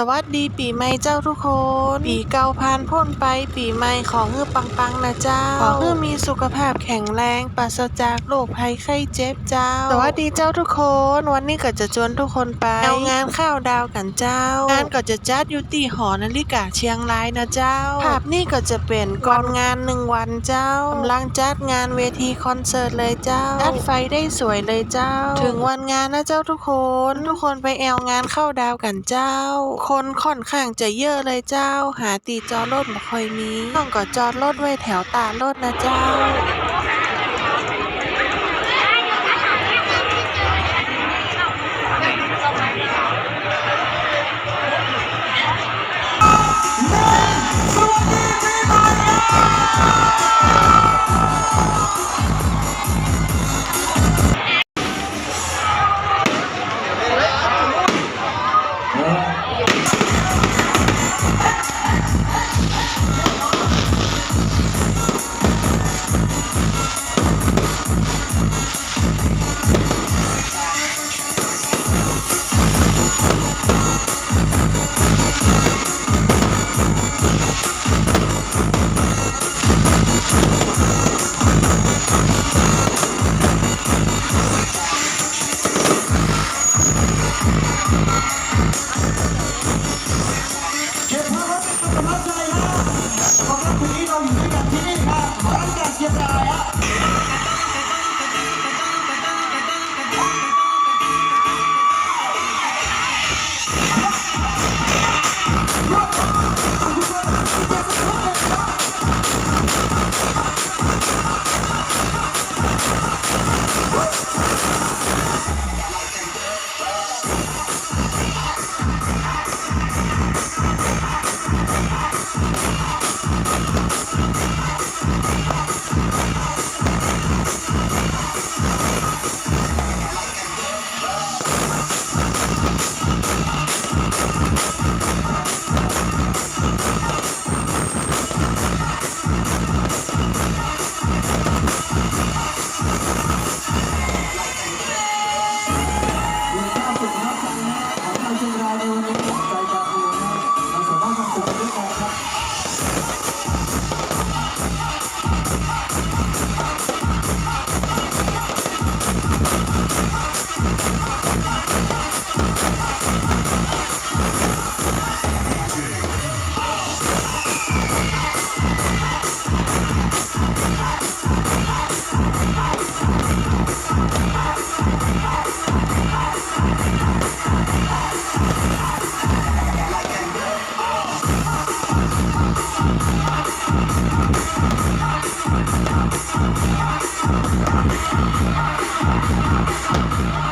สวัสดีปีใหม่เจ้าทุกคน ปีเก่าผ่านพ้นไป ปีใหม่ของฮือปังๆนะเจ้า ขอฮือมีสุขภาพแข็งแรงปราศจากโรคภัยไข้เจ็บเจ้า สวัสดีเจ้าทุกคน วันนี้ก็จะชวนทุกคนไปเอางานข้าวดาวกันเจ้า งานก็จะจัดอยู่ที่หอนาฬิกาเชียงรายนะเจ้า ภาพนี้ก็จะเป็นก่อนงานหนึ่งวันเจ้ากำลังจัดงานเวทีคอนเสิร์ตเลยเจ้า จัดไฟได้สวยเลยเจ้า ถึงวันงานนะเจ้าทุกคน ทุกคนไปแอลงานข้าวดาวกันเจ้าคนค่อนข้างจะเยอะเลยเจ้า หาตีจอดรถบ่ค่อยมี ต้องก็จอดรถไว้แถวตารถนะเจ้า Oh. Thank you.